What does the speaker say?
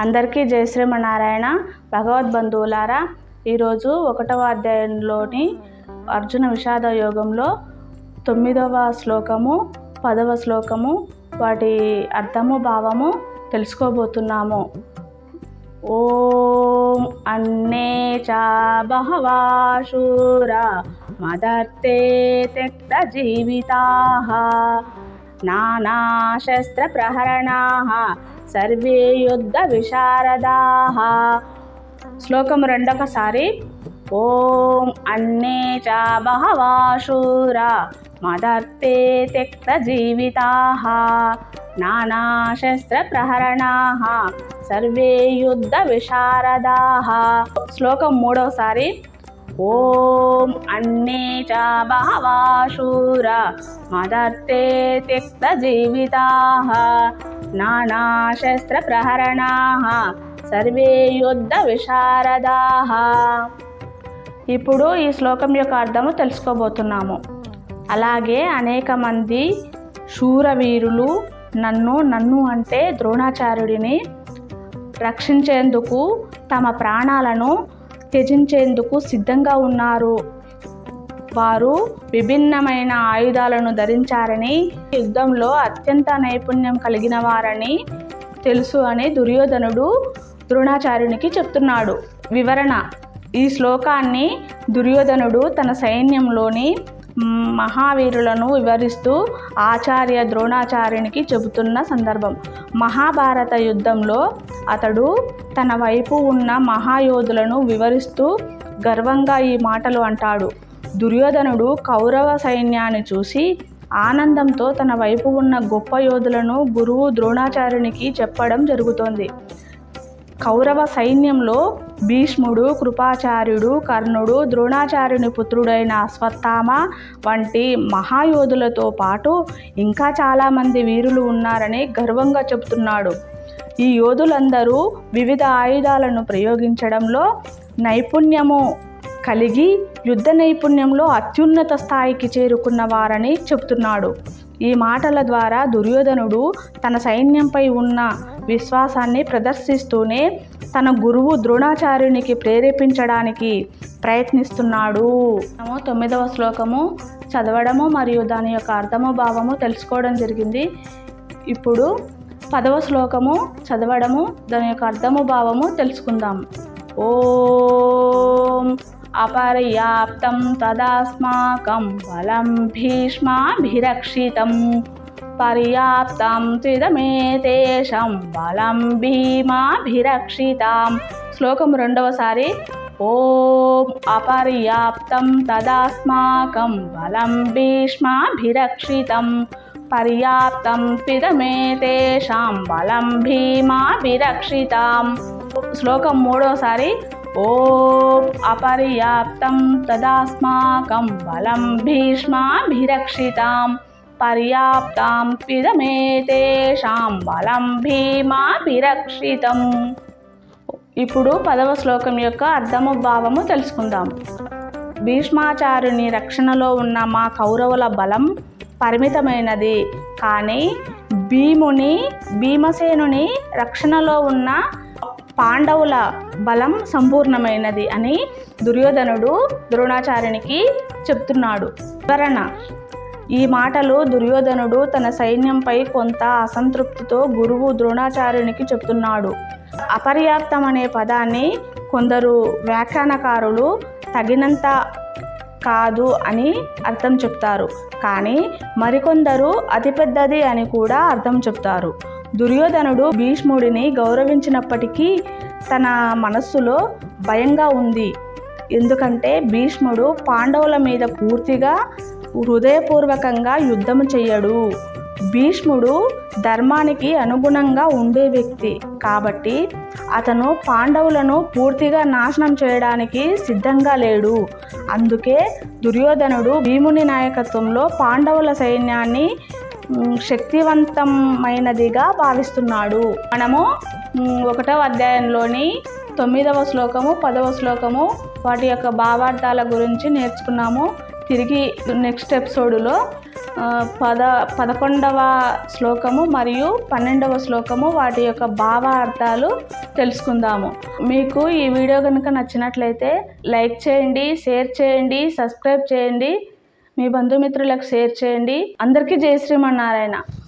అందరికీ జయ శ్రీమనారాయణ భగవద్ బంధువులారా ఈరోజు ఒకటవ అధ్యాయంలోని అర్జున విషాద యోగంలో తొమ్మిదవ శ్లోకము పదవ శ్లోకము వాటి అర్థము భావము తెలుసుకోబోతున్నాము. ఓం అన్నే చ బహవాశూరా మదర్తే త్యక్త జీవితాః. నానాశస్త్రప్రహరణాः సర్వే యుద్ధ విశారదా. శ్లోకం రెండొకసారి ఓం అన్నే చ బహవాశూరా మదర్తే త్యక్త జీవితాః. నానాశస్త్రప్రహరణాः సర్వే యుద్ధ విశారదా. శ్లోకం మూడవసారి ఓం అన్నే చ మదర్తే శూరా మదర్తే త్యక్త జీవితాః నానాశస్త్రప్రహరణాः సర్వే యుద్ధ విశారదా. ఇప్పుడు ఈ శ్లోకం యొక్క అర్థము తెలుసుకోబోతున్నాము. అలాగే అనేక మంది శూరవీరులు నన్ను నన్ను అంటే ద్రోణాచార్యుడిని రక్షించేందుకు తమ ప్రాణాలను త్యజించేందుకు సిద్ధంగా ఉన్నారు. వారు విభిన్నమైన ఆయుధాలను ధరించారని యుద్ధంలో అత్యంత నైపుణ్యం కలిగిన వారని తెలుసు అని దుర్యోధనుడు ద్రోణాచార్యునికి చెప్తున్నాడు. వివరణ ఈ శ్లోకాన్ని దుర్యోధనుడు తన సైన్యంలోని మహావీరులను వివరిస్తూ ఆచార్య ద్రోణాచార్యునికి చెబుతున్న సందర్భం. మహాభారత యుద్ధంలో అతడు తన వైపు ఉన్న మహాయోధులను వివరిస్తూ గర్వంగా ఈ మాటలు అంటాడు. దుర్యోధనుడు కౌరవ సైన్యాన్ని చూసి ఆనందంతో తన వైపు ఉన్న గొప్ప యోధులను గురువు ద్రోణాచార్యునికి చెప్పడం జరుగుతోంది. కౌరవ సైన్యంలో భీష్ముడు కృపాచార్యుడు కర్ణుడు ద్రోణాచార్యుని పుత్రుడైన అశ్వత్థామ వంటి మహాయోధులతో పాటు ఇంకా చాలామంది వీరులు ఉన్నారని గర్వంగా చెబుతున్నాడు. ఈ యోధులందరూ వివిధ ఆయుధాలను ప్రయోగించడంలో నైపుణ్యము కలిగి యుద్ధ నైపుణ్యంలో అత్యున్నత స్థాయికి చేరుకున్న వారని చెబుతున్నాడు. ఈ మాటల ద్వారా దుర్యోధనుడు తన సైన్యంపై ఉన్న విశ్వాసాన్ని ప్రదర్శిస్తూనే తన గురువు ద్రోణాచార్యునికి ప్రేరేపించడానికి ప్రయత్నిస్తున్నాడు. మనము తొమ్మిదవ శ్లోకము చదవడము మరియు దాని యొక్క అర్థము భావము తెలుసుకోవడం జరిగింది. ఇప్పుడు పదవ శ్లోకము చదవడము దాని యొక్క అర్థము భావము తెలుసుకుందాం. ఓం అపర్యాప్తం తదాస్మాకం బలం భీష్మాభిరక్షితం. పర్యాప్తం త్రిదమేతేషం బలం భీమాభిరక్షితాం శ్లోకం రెండవసారి ఓం అపర్యాప్తం తదాస్మాకం బలం భీష్మాభిరక్షితం పర్యాప్తం త్విదమేతేషాం బలం భీమాభిరక్షితాం శ్లోకం మూడోసారి ఓం అపర్యాప్తం తదాస్మాకం బలం భీష్మాభిరక్షితాం పర్యాప్తాం పిదమేతేషాం బలం భీమాభిరక్షితం ఇప్పుడు పదవ శ్లోకం యొక్క అర్థము భావము తెలుసుకుందాం. భీష్మాచార్యుని రక్షణలో ఉన్న మా కౌరవుల బలం పరిమితమైనది. కానీ భీముని భీమసేనుని రక్షణలో ఉన్న పాండవుల బలం సంపూర్ణమైనది అని దుర్యోధనుడు ద్రోణాచార్యునికి చెప్తున్నాడు. వివరణ ఈ మాటలు దుర్యోధనుడు తన సైన్యంపై కొంత అసంతృప్తితో గురువు ద్రోణాచార్యునికి చెప్తున్నాడు అపర్యాప్తం అనే పదాన్ని కొందరు వ్యాఖ్యానకారులు తగినంత కాదు అని అర్థం చెప్తారు. కానీ మరికొందరు అతిపెద్దది అని కూడా అర్థం చెప్తారు. దుర్యోధనుడు భీష్ముడిని గౌరవించినప్పటికీ తన మనస్సులో భయంగా ఉంది. ఎందుకంటే భీష్ముడు పాండవుల మీద పూర్తిగా హృదయపూర్వకంగా యుద్ధం చెయ్యడు. భీష్ముడు ధర్మానికి అనుగుణంగా ఉండే వ్యక్తి. కాబట్టి అతను పాండవులను పూర్తిగా నాశనం చేయడానికి సిద్ధంగా లేడు. అందుకే దుర్యోధనుడు భీముని నాయకత్వంలో పాండవుల సైన్యాన్ని శక్తివంతమైనదిగా భావిస్తున్నాడు. మనము ఒకటవ అధ్యాయంలోని తొమ్మిదవ శ్లోకము పదవ శ్లోకము వాటి యొక్క భావార్థాల గురించి నేర్చుకున్నాము. తిరిగి నెక్స్ట్ ఎపిసోడ్లో పద పదకొండవ శ్లోకము మరియు పన్నెండవ శ్లోకము వాటి యొక్క భావార్థాలు తెలుసుకుందాము. మీకు ఈ వీడియో కనుక నచ్చినట్లయితే లైక్ చేయండి షేర్ చేయండి సబ్స్క్రైబ్ చేయండి. మీ బంధుమిత్రులకు షేర్ చేయండి. అందరికీ జయ శ్రీమన్నారాయణ.